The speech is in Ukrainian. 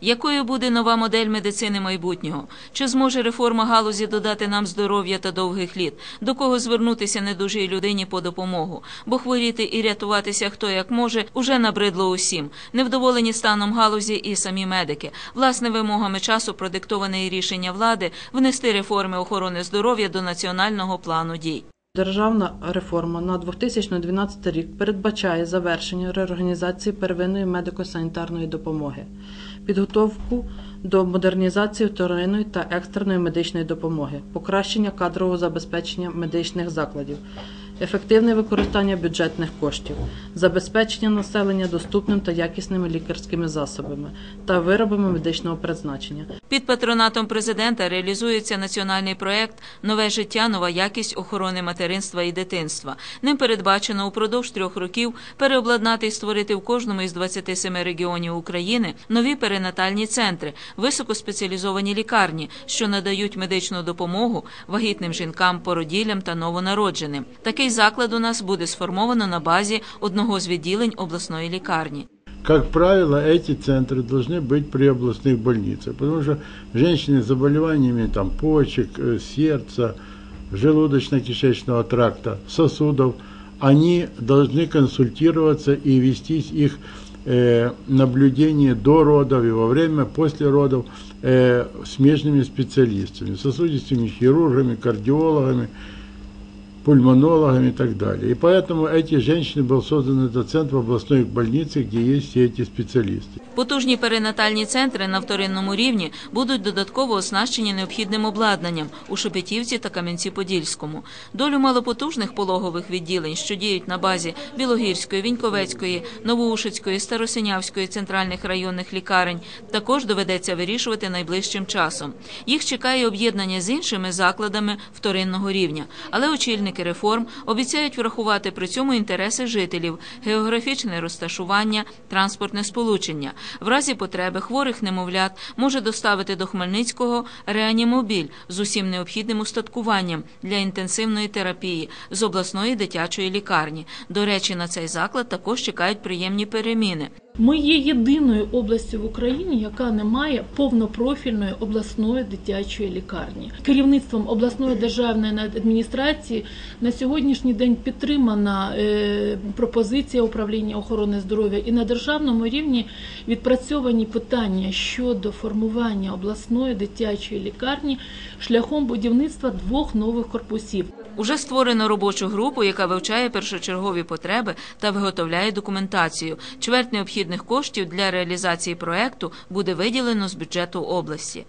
Якою буде нова модель медицини майбутнього? Чи зможе реформа галузі додати нам здоров'я та довгих літ? До кого звернутися недужій людині по допомогу? Бо хворіти і рятуватися хто як може уже набридло усім. Невдоволені станом галузі і самі медики. Власне вимогами часу продиктоване рішення влади внести реформи охорони здоров'я до національного плану дій. Державна реформа на 2012 рік передбачає завершення реорганізації первинної медико-санітарної допомоги, підготовку до модернізації вторинної та екстреної медичної допомоги, покращення кадрового забезпечення медичних закладів, ефективне використання бюджетних коштів, забезпечення населення доступним та якісними лікарськими засобами та виробами медичного призначення. Під патронатом президента реалізується національний проект Нове життя, нова якість охорони материнства і дитинства. Ним передбачено упродовж трьох років переобладнати і створити в кожному із 27 регіонів України нові перинатальні центри, високоспеціалізовані лікарні, що надають медичну допомогу вагітним жінкам, породіллям та новонародженим. Такий заклад у нас буде сформовано на базі одного з відділень обласної лікарні. Как правило, эти центры должны быть при областных больницах, потому что женщины с заболеваниями там, почек, э, сердца, желудочно-кишечного тракта, сосудов, они должны консультироваться и вестись их э, наблюдение до родов и во время, после родов э, смежными специалистами, сосудистыми хирургами, кардиологами, пульмонологами и так далее. И поэтому эти женщины был создан этот центр в областной больнице, где есть все эти специалисты. Потужні перинатальні центри на вторинному рівні будуть додатково оснащені необхідним обладнанням у Шепетівці та Кам'янці-Подільському. Долю малопотужних пологових відділень, що діють на базі Білогірської, Віньковецької, Новоушицької, Старосинявської центральних районних лікарень, також доведеться вирішувати найближчим часом. Їх чекає об'єднання з іншими закладами вторинного рівня, але очільники реформ обіцяють врахувати при цьому інтереси жителів, географічне розташування, транспортне сполучення. В разі потреби хворих немовлят може доставити до Хмельницького реанімобіль з усім необхідним устаткуванням для інтенсивної терапії з обласної дитячої лікарні. До речі, на цей заклад також чекають приємні переміни. Ми є єдиною областю в Україні, яка не має повнопрофільної обласної дитячої лікарні. Керівництвом обласної державної адміністрації на сьогоднішній день підтримана е, пропозиція управління охорони здоров'я і на державному рівні відпрацьовані питання щодо формування обласної дитячої лікарні шляхом будівництва двох нових корпусів. Уже створено робочу групу, яка вивчає першочергові потреби та виготовляє документацію. Чверть необхідних коштів для реалізації проекту буде виділено з бюджету області.